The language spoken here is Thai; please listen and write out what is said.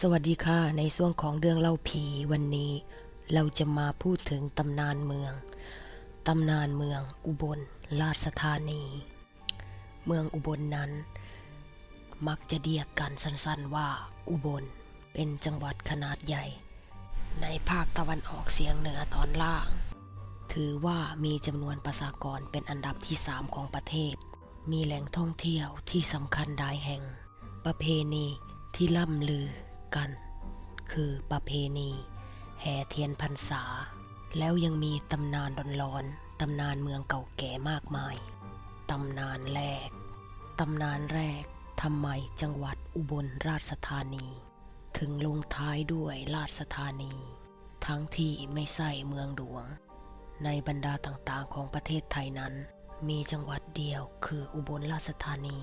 สวัสดีค่ะ ในช่วงของเรื่องเล่าผีวันนี้ เราจะมาพูดถึงตำนานเมือง ตำนานเมืองอุบลราชธานี เมืองอุบลนั้น มักจะเรียกกันสั้นๆว่าอุบล เป็นจังหวัดขนาดใหญ่ ในภาคตะวันออกเฉียงเหนือตอนล่าง ถือว่ามีจำนวนประชากรเป็นอันดับที่สามของประเทศ มีแหล่งท่องเที่ยวที่สำคัญหลายแห่ง ประเพณีที่ล่ำลือกัน คือประเพณีแห่เทียนพรรษา แล้วยังมีตำนานร้อนๆตำนานเมืองเก่าแก่มากมาย ตำนานแรก ตำนานแรกทำไมจังหวัดอุบลราชธานี ถึงลงท้ายด้วยราชธานี ทั้งที่ไม่ใช่เมืองหลวง ในบรรดาต่างๆของประเทศไทยนั้น มีจังหวัดเดียวคืออุบลราชธานี